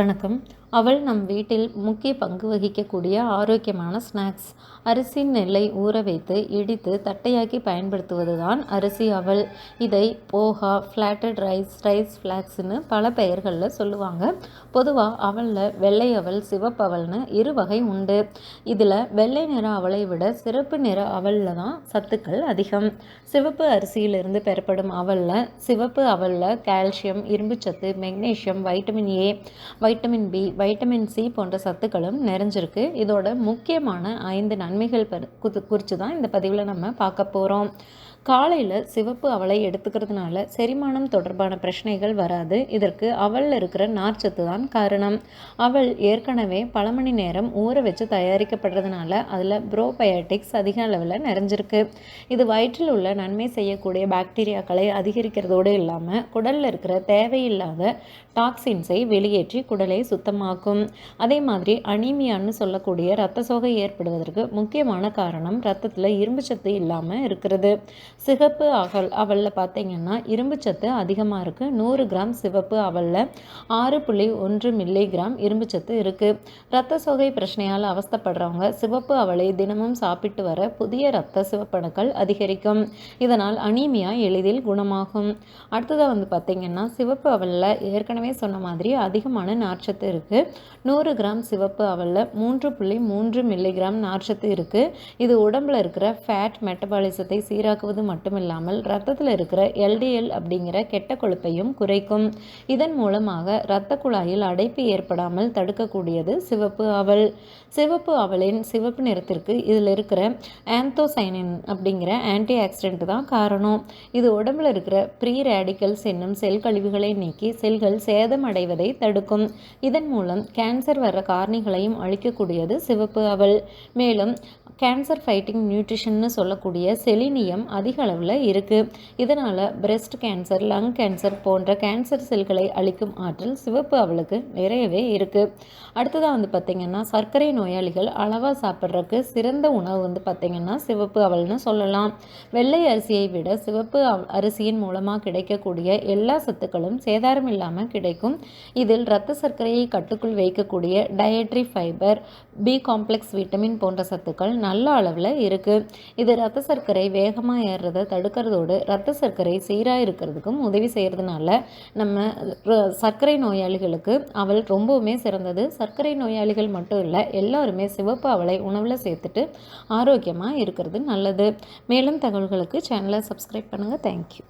வணக்கம். அவள் நம் வீட்டில் முக்கிய பங்கு வகிக்கக்கூடிய ஆரோக்கியமான ஸ்நாக்ஸ் அரிசி நெல்லை ஊற வைத்து இடித்து தட்டையாக்கி பயன்படுத்துவது தான் அரிசி அவள். இதை போஹா ஃப்ளாட்டட் ரைஸ் ரைஸ் ஃப்ளாக்ஸ்னு பல பெயர்களில் சொல்லுவாங்க. பொதுவாக அவளில் வெள்ளை அவள் சிவப்பவள்னு இரு வகை உண்டு. இதில் வெள்ளை நிற அவளை விட சிறப்பு நிற அவலில் தான் சத்துக்கள் அதிகம். சிவப்பு அரிசியிலிருந்து பெறப்படும் அவலில் சிவப்பு அவலில் கால்சியம் இரும்புச்சத்து magnesium vitamin A vitamin B vitamin C போன்ற சத்துக்களும் நிறைஞ்சிருக்கு. இதோட முக்கியமான ஐந்து நன்மைகள் குறித்து தான் இந்த பதிவில் நம்ம பார்க்க போகிறோம் காலையில் சிவப்பு அவளை எடுத்துக்கிறதுனால செரிமானம் தொடர்பான பிரச்சனைகள் வராது. இதற்கு அவளில் இருக்கிற நார்ச்சத்து தான் காரணம். அவள் ஏற்கனவே பல மணி நேரம் ஊற வச்சு தயாரிக்கப்படுறதுனால அதில் ப்ரோபயோட்டிக்ஸ் அதிக அளவில் நிறைஞ்சிருக்கு. இது வயிற்றில் உள்ள நன்மை செய்யக்கூடிய பாக்டீரியாக்களை அதிகரிக்கிறதோடு இல்லாமல் குடலில் இருக்கிற தேவையில்லாத டாக்ஸின்ஸை வெளியேற்றி குடலை சுத்தமாக்கும். அதே மாதிரி அனீமியான்னு சொல்லக்கூடிய இரத்த சோகை ஏற்படுவதற்கு முக்கியமான காரணம் ரத்தத்தில் இரும்பு சத்து இல்லாமல் இருக்கிறது. சிகப்பு அகல் அவலில் பார்த்தீங்கன்னா இரும்பு சத்து அதிகமாக இருக்குது நூறு கிராம் சிவப்பு அவலில் ஆறு புள்ளி ஒன்று மில்லி கிராம் இரும்பு சத்து இருக்குது இரத்த சோகை பிரச்சனையால் அவஸ்தப்படுறவங்க சிவப்பு அவளை தினமும் சாப்பிட்டு வர புதிய இரத்த சிவப்பணுக்கள் அதிகரிக்கும். இதனால் அனீமியா எளிதில் குணமாகும். அடுத்ததாக வந்து பார்த்திங்கன்னா சிவப்பு அவலில் ஏற்கனவே சொன்ன மாதிரி அதிகமான நார்ச்சத்து இருக்குது நூறு கிராம் சிவப்பு அவலில் மூன்று புள்ளி மூன்று மில்லிகிராம் நார்ச்சத்து இருக்குது இது உடம்பில் இருக்கிற ஃபேட் மெட்டபாலிசத்தை சீராக்குவது மட்டும் இல்லாமல் ரத்தத்தில் இருக்கிற எல்டிஎல் அப்படிங்கிற கெட்ட கொழுப்பையும் குறைக்கும். இதன் மூலமாக இரத்த குழாயில் அடைப்பு ஏற்படாமல் தடுக்கக்கூடியது சிவப்பு அவல். சிவப்பு அவலின் சிவப்பு நிறத்திற்கு இதில் இருக்கிற ஆந்தோசைனின் அப்படிங்கிற ஆன்டி ஆக்சிடென்ட் தான் காரணம். இது உடம்பில் இருக்கிற ப்ரீ ரேடிக்கல்ஸ் என்னும் செல் கழிவுகளை நீக்கி செல்கள் சேதம் அடைவதை தடுக்கும். இதன் மூலம் கேன்சர் வர்ற காரணிகளையும் அழிக்கக்கூடியது சிவப்பு அவல். மேலும் கேன்சர் ஃபைட்டிங் நியூட்ரிஷன்னு சொல்லக்கூடிய செலினியம் அதிக அளவில் இருக்குது இதனால் பிரெஸ்ட் கேன்சர் லங் கேன்சர் போன்ற கேன்சர் செல்களை அழிக்கும் ஆற்றல் சிவப்பு அவளுக்கு நிறையவே இருக்குது அடுத்ததாக வந்து பார்த்திங்கன்னா சர்க்கரை நோயாளிகள் அளவாக சாப்பிட்றதுக்கு சிறந்த உணவு வந்து பார்த்திங்கன்னா சிவப்பு அவல்னு சொல்லலாம். வெள்ளை அரிசியை விட சிவப்பு அரிசியின் மூலமாக கிடைக்கக்கூடிய எல்லா சத்துக்களும் சேதாரம் இல்லாமல் கிடைக்கும். இதில் இரத்த சர்க்கரையை கட்டுக்குள் வைக்கக்கூடிய dietary fibre B complex vitamin போன்ற சத்துக்கள் நல்ல அளவில் இருக்குது இது ரத்த சர்க்கரை வேகமாக ஏறுறதை தடுக்கிறதோடு ரத்த சர்க்கரை சீராக இருக்கிறதுக்கும் உதவி செய்கிறதுனால நம்ம சர்க்கரை நோயாளிகளுக்கு அவள் ரொம்பவுமே சிறந்தது. சர்க்கரை நோயாளிகள் மட்டும் இல்லை எல்லாருமே சிவப்பு அவளை உணவில் சேர்த்துட்டு ஆரோக்கியமாக இருக்கிறது நல்லது. மேலும் தகவல்களுக்கு சேனலை சப்ஸ்கிரைப் பண்ணுங்கள் தேங்க்யூ